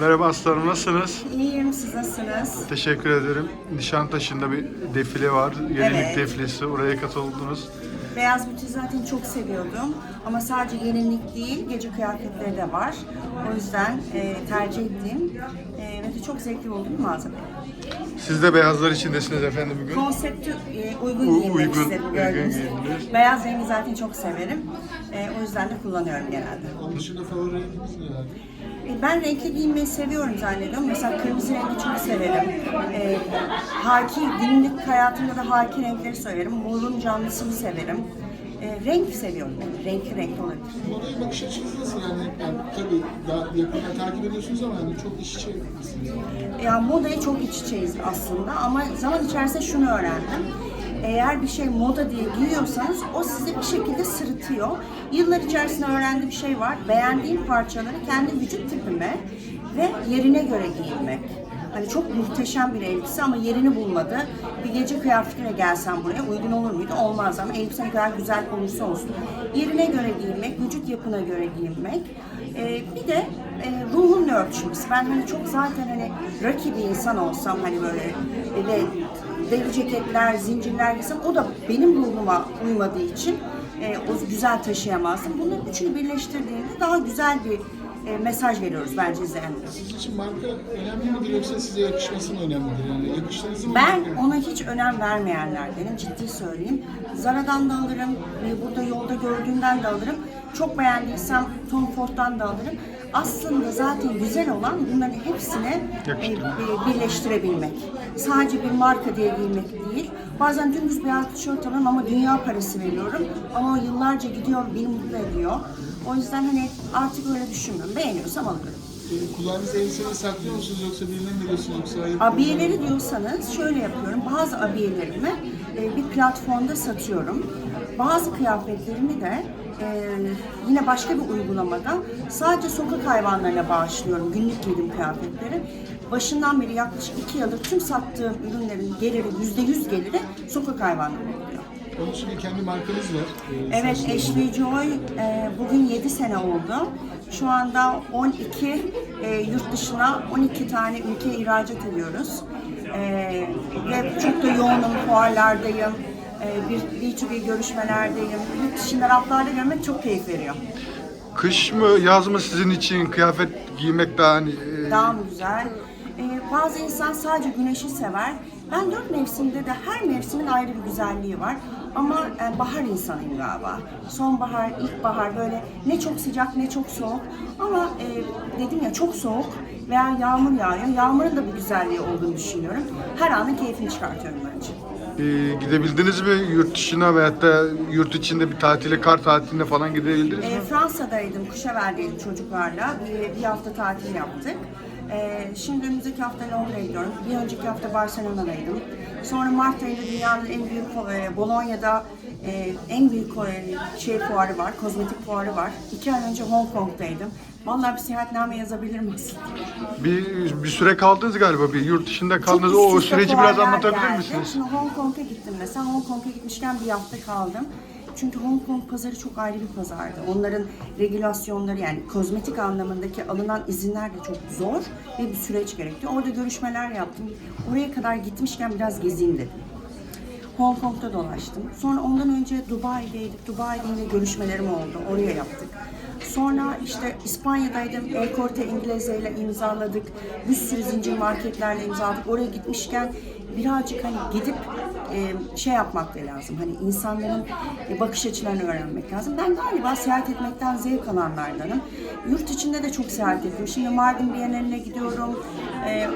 Merhaba aslanım nasılsınız? İyiyim, siz nasılsınız? Teşekkür ederim. Nişantaşı'nda bir defile var. Yenilik Evet. defilesi. Oraya katıldınız. Beyaz bütü zaten çok seviyordum. Ama sadece gelinlik değil, gece kıyafetleri de var. O yüzden e, tercih ettiğim e, ve de çok zevkli buldum bir malzeme. Siz de beyazlar içindesiniz efendim bugün. Konsepti e, uygun U- giyinmek uygun, istedim uygun gördüğünüz gibi. Beyaz rengi zaten çok severim. E, o yüzden de kullanıyorum genelde. Onun dışında favori renginiz neler? E, Ben renkli giyinmeyi seviyorum zannediyorum. Mesela kırmızı rengi çok severim. E, haki, günlük hayatımda da haki renkleri severim. Morun canlısını severim. E, renk seviyorum. Yani renkli renkli olabilir. Modaya bakış açınız nasıl yani? yani tabii daha yakından takip ediyorsunuz ama yani çok iş içe misiniz? Ya modayı çok iç içeyiz aslında ama zaman içerisinde şunu öğrendim. Eğer bir şey moda diye giyiyorsanız o sizi bir şekilde sırıtıyor. Yıllar içerisinde öğrendiğim bir şey var. Beğendiğim parçaları kendi vücut tipime ve yerine göre giyinmek. Hani çok muhteşem bir elbise ama yerini bulmadı. Bir gece kıyafetiyle gelsem buraya uygun olur muydu? Olmaz ama elbise ne kadar güzel olursa olsun. Yerine göre giyinmek, vücut yapına göre giyinmek. Ee, bir de e, ruhunla örtüşmesi. Ben hani çok zaten hani rakip bir insan olsam hani böyle e, ve deri ceketler, zincirler giysem o da benim ruhuma uymadığı için e, o güzel taşıyamazdım. Bunların üçünü birleştirdiğinde daha güzel bir e, mesaj veriyoruz bence izleyenlere. Sizin için marka önemli midir yoksa size yakışması mı önemlidir? Yani yakıştığınızı mı Ben bakın? ona hiç önem vermeyenlerdenim, ciddi söyleyeyim. Zara'dan da alırım, e, burada yolda gördüğümden de alırım. Çok beğendiysem Tom Ford'dan da alırım. Aslında zaten güzel olan bunların hepsini e, bir- birleştirebilmek. Sadece bir marka diye giymek değil. Bazen dümdüz beyaz tişört alıyorum ama dünya parası veriyorum. Ama o yıllarca gidiyor, beni mutlu ediyor. O yüzden hani artık öyle düşünmüyorum. Beğeniyorsam alırım. Yani kullandığınız elbiseleri saklıyor musunuz yoksa birine mi veriyorsunuz yoksa ayıp Abiyeleri diyorsanız şöyle yapıyorum. Bazı abiyelerimi e, bir platformda satıyorum. Bazı kıyafetlerimi de e, yine başka bir uygulamada sadece sokak hayvanlarına bağışlıyorum günlük giydiğim kıyafetleri. Başından beri yaklaşık iki yıldır tüm sattığım ürünlerin geliri, yüzde yüz geliri sokak hayvanlarına. Onun için kendi markanız var. Ee, Evet, Ashley Joy e, bugün 7 sene oldu. Şu anda 12 e, yurt dışına 12 tane ülkeye ihracat ediyoruz. E, ve çok da yoğunum, fuarlardayım. E, bir B2B görüşmelerdeyim. Yurt dışında raflarda görmek çok keyif veriyor. Kış mı yaz mı sizin için kıyafet giymek daha hani e, Daha mı güzel? Ee, bazı insan sadece güneşi sever. Ben dört mevsimde de her mevsimin ayrı bir güzelliği var. Ama e, bahar insanıyım galiba. Sonbahar, ilkbahar böyle ne çok sıcak ne çok soğuk. Ama e, dedim ya çok soğuk veya yağmur yağıyor. Yağmurun da bir güzelliği olduğunu düşünüyorum. Her anın keyfini çıkartıyorum bence. e, gidebildiniz mi yurt dışına veyahut da yurt içinde bir tatile, kar tatiline falan gidebildiniz mi? E, Fransa'daydım, Kuşever'deydim çocuklarla. Bir, bir hafta tatil yaptık. E, şimdi önümüzdeki hafta Londra'ya gidiyorum. Bir önceki hafta Barcelona'daydım. Sonra Mart ayında dünyanın en büyük e, Bolonya'da e, en büyük e, şey fuarı var, kozmetik fuarı var. İki ay önce Hong Kong'daydım. Vallahi bir seyahatname yazabilirim aslında. Bir, bir süre kaldınız galiba bir yurt dışında kaldınız. Çok O süreci biraz anlatabilir geldi. misiniz? Şimdi Hong Kong'a gittim mesela. Hong Kong'a gitmişken bir hafta kaldım. Çünkü Hong Kong pazarı çok ayrı bir pazardı. Onların regülasyonları yani kozmetik anlamındaki alınan izinler de çok zor ve bir süreç gerekti. Orada görüşmeler yaptım. Oraya kadar gitmişken biraz gezeyim dedim. Hong Kong'da dolaştım. Sonra ondan önce Dubai'deydik. Dubai'de yine görüşmelerim oldu. Oraya yaptık. Sonra işte İspanya'daydım. El Corte Inglese ile imzaladık. Bir sürü zincir marketlerle imzaladık. Oraya gitmişken birazcık hani gidip e, şey yapmak da lazım. Hani insanların e, bakış açılarını öğrenmek lazım. Ben galiba seyahat etmekten zevk alanlardanım. Yurt içinde de çok seyahat ettim. Şimdi Mardin Bienali'ne gidiyorum. E,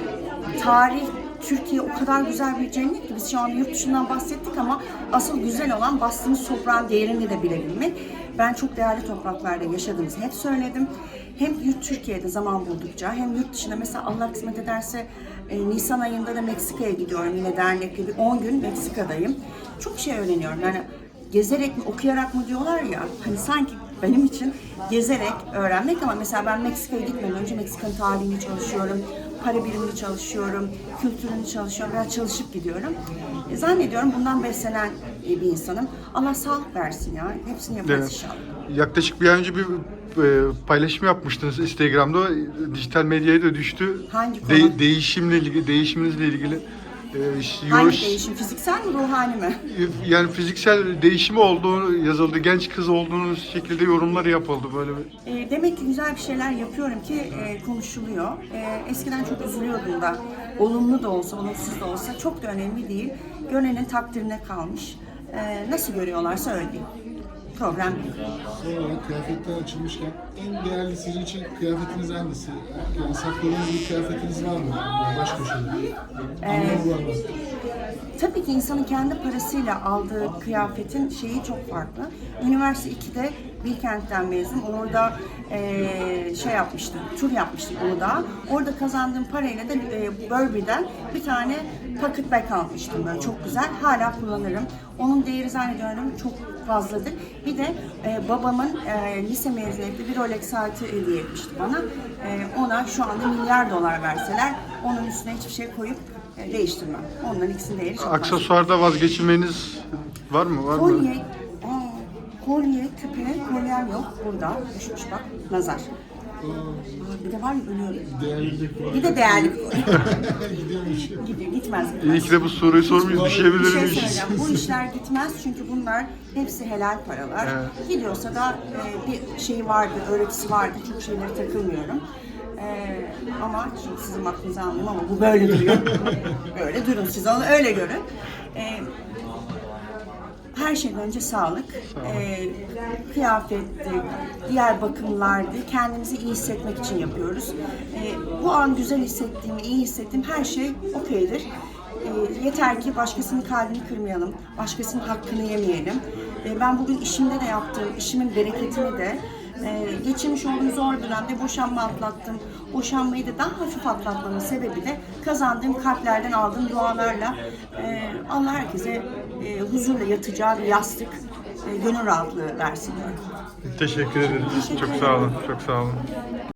tarih Türkiye o kadar güzel bir cennet ki biz şu an yurt dışından bahsettik ama asıl güzel olan bastığımız toprağın değerini de bilebilmek. Ben çok değerli topraklarda yaşadığımızı hep söyledim. Hem yurt Türkiye'de zaman buldukça hem yurt dışında mesela Allah kısmet ederse e, Nisan ayında da Meksika'ya gidiyorum yine dernekle bir 10 gün Meksika'dayım. Çok şey öğreniyorum yani gezerek mi okuyarak mı diyorlar ya hani sanki benim için gezerek öğrenmek ama mesela ben Meksika'ya gitmeden önce Meksika'nın tarihini çalışıyorum. Para birimini çalışıyorum, kültürünü çalışıyorum veya çalışıp gidiyorum. E, zannediyorum bundan beslenen e, bir insanım. Allah sağlık versin ya. Hepsini yaparız Evet. inşallah. Yaklaşık bir ay önce bir e, paylaşım yapmıştınız Instagram'da. Dijital medyaya da düştü. Hangi konu? De- değişimle ilgili, değişiminizle ilgili. E, ş- Hangi yoruş- değişim? Fiziksel mi, ruhani mi? Yani fiziksel değişimi olduğu yazıldı. Genç kız olduğunuz şekilde yorumlar yapıldı böyle. bir- E, demek ki güzel bir şeyler yapıyorum ki e, konuşuluyor. E, eskiden çok üzülüyordum da olumlu da olsa, olumsuz da olsa çok da önemli değil. Görenin takdirine kalmış. E, nasıl görüyorlarsa öyle değil. Problem değil. Son olarak kıyafetler açılmışken en değerli sizin için kıyafetiniz hangisi? Yani sakladığınız bir kıyafetiniz var mı? Yani baş köşede. Mı? Tabii ki insanın kendi parasıyla aldığı kıyafetin şeyi çok farklı. Üniversite 2'de Bilkent'ten mezun. Orada eee, şey yapmıştım, tur yapmıştım Uludağ. Orada kazandığım parayla da e, Burberry'den bir tane pocket bag almıştım böyle çok güzel. Hala kullanırım. Onun değeri zannediyorum çok fazladır. Bir de e, babamın e, lise mezuniyetinde bir Rolex saati hediye etmişti bana. E, ona şu anda milyar dolar verseler onun üstüne hiçbir şey koyup e, değiştirmem. Onların ikisinin değeri çok. Aksesuarda vazgeçilmeniz var mı? Var mı? Kolye, aa, kolye, küpe, kolyem yok. Burada düşmüş bak, nazar. Aa, bir de var ya ölüyorum. Değerli bir de değerli. Gidiyor, gitmez İyi gitmez. ki de bu soruyu sormuyoruz. Bir Düşebilir şey miyiz? söyleyeceğim. Bu işler gitmez çünkü bunlar hepsi helal paralar. Evet. Gidiyorsa da e, bir şey vardı, öğretisi vardı. Çok şeylere takılmıyorum. E, ama şimdi sizin aklınızı anlıyorum ama bu böyle duruyor. böyle durun siz onu öyle görün. E, her şeyden önce sağlık, e, kıyafetti, diğer bakımlardı. Kendimizi iyi hissetmek için yapıyoruz. E, bu an güzel hissettiğim, iyi hissettiğim her şey okeydir. E, yeter ki başkasının kalbini kırmayalım, başkasının hakkını yemeyelim. E, ben bugün işimde de yaptığım, işimin bereketini de e, geçirmiş olduğum zor dönemde boşanma atlattım. Boşanmayı da daha hafif atlatmamın sebebi de kazandığım kalplerden aldığım dualarla e, Allah herkese e, huzurla yatacağı bir yastık, e, gönül rahatlığı versin. Teşekkür ederim. Teşekkür Çok sağ olun. Çok sağ olun.